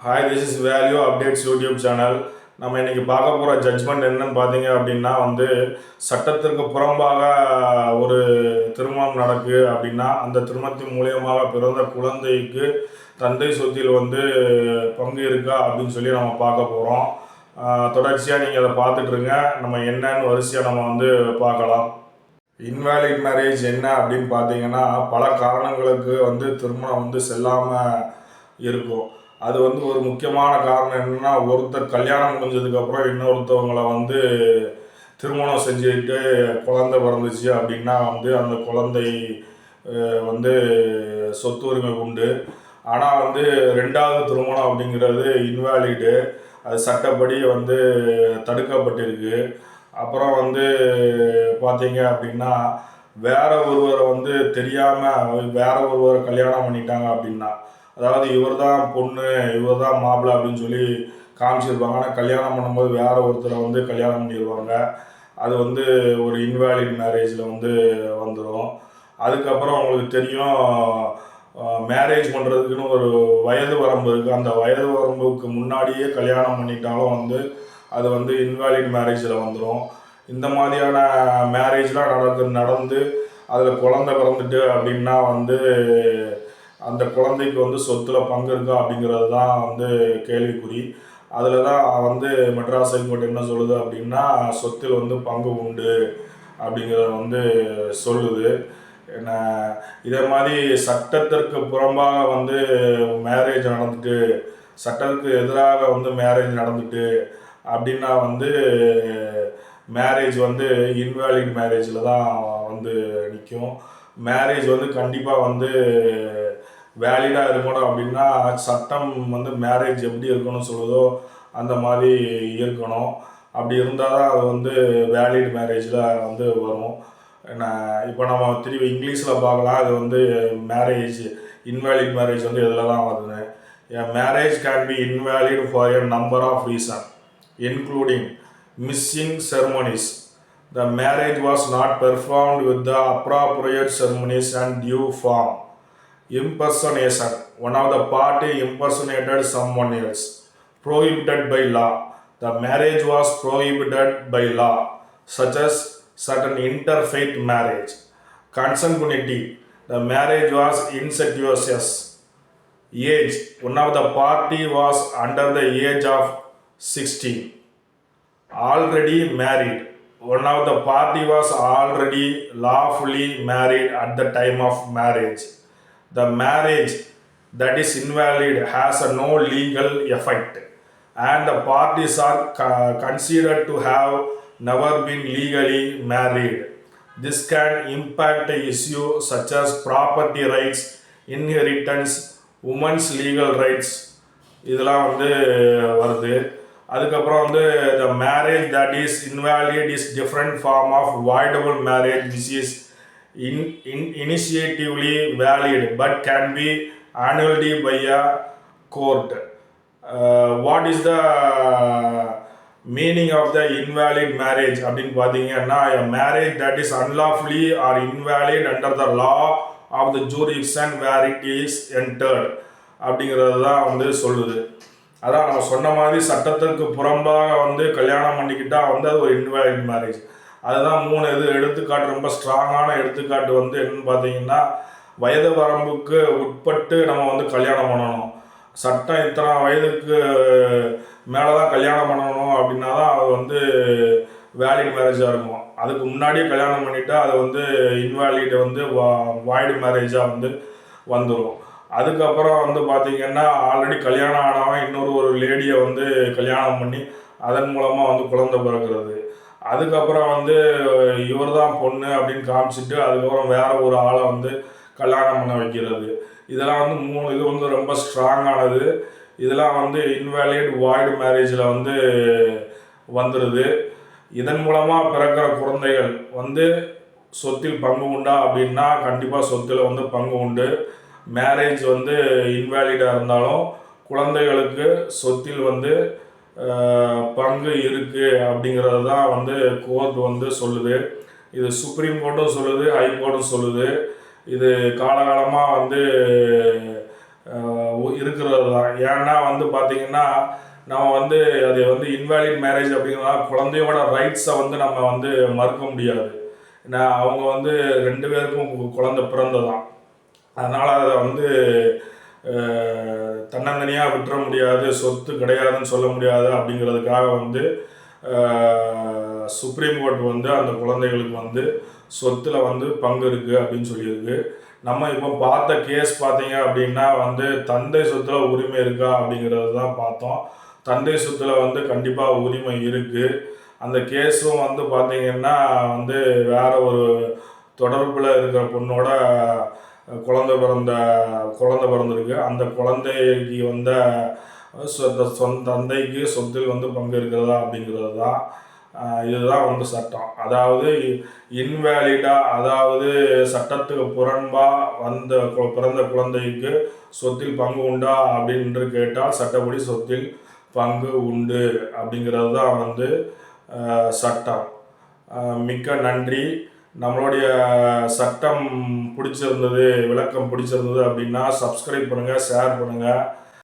Hi this is value updates YouTube channel நம்ம இன்றைக்கி பார்க்க போகிற ஜட்ஜ்மெண்ட் என்னன்னு பார்த்தீங்க அப்படின்னா வந்து சட்டத்திற்கு புறம்பாக ஒரு திருமணம் நடக்கு அப்படின்னா அந்த திருமணத்தின் மூலியமாக பிறந்த குழந்தைக்கு தந்தை சொத்தில் வந்து பங்கு இருக்கா அப்படின்னு சொல்லி நம்ம பார்க்க போகிறோம் தொடர்ச்சியாக நீங்கள் அதை பார்த்துட்ருங்க நம்ம என்னன்னு வரிசையாக நம்ம வந்து பார்க்கலாம். இன்வேலிட் மேரேஜ் என்ன அப்படின்னு பார்த்தீங்கன்னா பல காரணங்களுக்கு வந்து திருமணம் வந்து செல்லாமல் இருக்கும். அது வந்து ஒரு முக்கியமான காரணம் என்னன்னா ஒருத்தர் கல்யாணம் முடிஞ்சதுக்கப்புறம் இன்னொருத்தவங்களை வந்து திருமணம் செஞ்சுக்கிட்டு குழந்தை பிறந்துச்சு அப்படின்னா வந்து அந்த குழந்தை வந்து சொத்து உரிமை உண்டு. ஆனால் வந்து ரெண்டாவது திருமணம் அப்படிங்கிறது இன்வேலிடு அது சட்டப்படி வந்து தடுக்கப்பட்டிருக்கு. அப்புறம் வந்து பார்த்தீங்க அப்படின்னா வேற ஒருவரை வந்து தெரியாமல் வேற ஒருவரை கல்யாணம் பண்ணிட்டாங்க அப்படின்னா அதாவது இவர் தான் பொண்ணு இவர் தான் மாப்பிள்ளை அப்படின்னு சொல்லி காமிச்சிருப்பாங்க. ஆனால் கல்யாணம் பண்ணும்போது வேற ஒருத்தரை வந்து கல்யாணம் பண்ணிடுவாங்க அது வந்து ஒரு இன்வாலிட் மேரேஜில் வந்து வந்துடும் அதுக்கப்புறம் அவங்களுக்கு தெரியும் மேரேஜ் பண்ணுறதுக்குன்னு ஒரு வயது வரம்பு இருக்குது அந்த வயது வரம்புக்கு முன்னாடியே கல்யாணம் பண்ணிட்டாலும் வந்து அது வந்து இன்வாலிட் மேரேஜில் வந்துடும் இந்த மாதிரியான மேரேஜ்லாம் நடந்து நடந்து அதில் குழந்தை பிறந்துட்டு அப்படின்னா வந்து அந்த குழந்தைக்கு வந்து சொத்தில் பங்கு இருக்கா அப்படிங்கிறது தான் வந்து கேள்விக்குறி. அதில் தான் வந்து மெட்ராஸ் ஹைகோர்ட் என்ன சொல்லுது அப்படின்னா சொத்தில் வந்து பங்கு உண்டு அப்படிங்கிறத வந்து சொல்லுது. என்ன இதே மாதிரி சட்டத்திற்கு புறம்பாக வந்து மேரேஜ் நடந்துட்டு சட்டத்துக்கு எதிராக வந்து மேரேஜ் நடந்துட்டு அப்படின்னா வந்து மேரேஜ் வந்து இன்வேலிட் மேரேஜில் தான் வந்து நிற்கும் மேரேஜ் வந்து கண்டிப்பாக வந்து வேலிடாக இருக்கணும் அப்படின்னா சட்டம் வந்து மேரேஜ் எப்படி இருக்கணும்னு சொல்லுதோ அந்த மாதிரி இருக்கணும். அப்படி இருந்தால் தான் அது வந்து வேலிட் மேரேஜில் வந்து வரும். இப்போ நம்ம திரும்பி இங்கிலீஷில் பார்க்கலாம் அது வந்து மேரேஜ் இன்வேலிட் மேரேஜ் வந்து இதில் தான் வருது. Marriage can be invalid for a number of reason including missing ceremonies The marriage was not performed with the appropriate ceremonies and due form. Impersonation. One of the party impersonated someone else. Prohibited by law. The marriage was prohibited by law, such as certain interfaith marriage. Consanguinity. The marriage was incestuous. Age. One of the party was under the age of 16 already married. One of the party was already lawfully married at the time of marriage. The marriage that is invalid has a no legal effect, and the parties are co- considered to have never been legally married. This can impact issues such as property rights, inheritance, women's legal rights, இதெல்லாம் வந்து வருது அதுக்கப்புறம் வந்து the marriage that is invalid is different form of voidable marriage which is in in initially valid but can be annulled by a court what is the meaning of the invalid marriage அப்படின்னு பார்த்தீங்கன்னா marriage that is unlawfully or invalid under the law of the jurisdiction where it is entered அப்படிங்கிறது தான் வந்து சொல்லுது. அதான் நம்ம சொன்ன மாதிரி சட்டத்திற்கு புறம்பாக வந்து கல்யாணம் பண்ணிக்கிட்டா வந்து அது ஒரு இன்வாலிட் மேரேஜ் அதுதான் மூணு இது. எடுத்துக்காட்டு ரொம்ப ஸ்ட்ராங்கான எடுத்துக்காட்டு வந்து என்னன்னு பார்த்தீங்கன்னா வயது வரம்புக்கு உட்பட்டு நம்ம வந்து கல்யாணம் பண்ணணும். சட்டம் இத்தனை வயதுக்கு மேலே தான் கல்யாணம் பண்ணணும் அப்படின்னா தான் அது வந்து வேலிட் மேரேஜாக இருக்கும். அதுக்கு முன்னாடியே கல்யாணம் பண்ணிட்டா அது வந்து இன்வாலிட் வந்து வாய்டு மேரேஜாக வந்து வந்துடும் அதுக்கப்புறம் வந்து பார்த்தீங்கன்னா ஆல்ரெடி கல்யாணம் ஆனவன் இன்னொரு ஒரு லேடியை வந்து கல்யாணம் பண்ணி அதன் மூலமாக வந்து குழந்தை பிறக்கிறது. அதுக்கப்புறம் வந்து இவர் தான் பொண்ணு அப்படின்னு காமிச்சிட்டு அதுக்கப்புறம் வேற ஒரு ஆளை வந்து கல்யாணம் பண்ண வைக்கிறது. இதெல்லாம் வந்து மூணு இது வந்து ரொம்ப ஸ்ட்ராங்கானது இதெல்லாம் வந்து இன்வேலிட் வாய்டு மேரேஜில் வந்து வந்துடுது இதன் மூலமாக பிறக்கிற குழந்தைகள் வந்து சொத்தில் பங்கு உண்டா அப்படின்னா கண்டிப்பாக சொத்தில் வந்து பங்கு உண்டு. மேரேஜ் வந்து இன்வேலிடாக இருந்தாலும் குழந்தைகளுக்கு சொத்தில் வந்து பங்கு இருக்குது அப்படிங்கிறது தான் வந்து கோர்ட் வந்து சொல்லுது. இது சுப்ரீம் கோர்ட்டும் சொல்லுது ஹை கோர்ட்டும் சொல்லுது. இது காலகாலமாக வந்து இருக்கிறது தான். ஏன்னா வந்து பார்த்தீங்கன்னா நம்ம வந்து அது வந்து இன்வேலிட் மேரேஜ் அப்படிங்கிறதுனால குழந்தையோட ரைட்ஸை வந்து நம்ம வந்து மறுக்க முடியாது. ஏன்னா அவங்க வந்து ரெண்டு பேருக்கும் குழந்தை பிறந்ததான். அதனால் அதை வந்து தன்னந்தனியாக விட்டுற முடியாது சொத்து கிடையாதுன்னு சொல்ல முடியாது அப்படிங்கிறதுக்காக வந்து சுப்ரீம் கோர்ட் வந்து அந்த குழந்தைகளுக்கு வந்து சொத்தில் வந்து பங்கு இருக்குது அப்படின்னு சொல்லியிருக்கு. நம்ம இப்போ பார்த்த கேஸ் பார்த்தீங்க அப்படின்னா வந்து தந்தை சொத்தில் உரிமை இருக்கா அப்படிங்கிறது தான் பார்த்தோம். தந்தை சொத்தில் வந்து கண்டிப்பாக உரிமை இருக்குது அந்த கேஸும் வந்து பார்த்தீங்கன்னா வந்து வேற ஒரு தொடர்பில் இருக்கிற பொண்ணோட குழந்தை பிறந்த குழந்தை பிறந்திருக்கு. அந்த குழந்தைக்கு வந்த சொந்த சொந்த தந்தைக்கு சொத்தில் வந்து பங்கு இருக்கிறதா அப்படிங்கிறது தான் இதுதான் வந்து சட்டம். அதாவது இன்வேலிடாக அதாவது சட்டத்துக்கு புறம்பாக வந்த கு- பிறந்த குழந்தைக்கு சொத்தில் பங்கு உண்டா அப்படின்னு கேட்டால் சட்டப்படி சொத்தில் பங்கு உண்டு அப்படிங்கிறது தான் வந்து சட்டம். மிக்க நன்றி. நம்மளுடைய சட்டம் பிடிச்சிருந்தது விளக்கம் பிடிச்சிருந்தது அப்படின்னா சப்ஸ்கிரைப் பண்ணுங்கள் ஷேர் பண்ணுங்கள்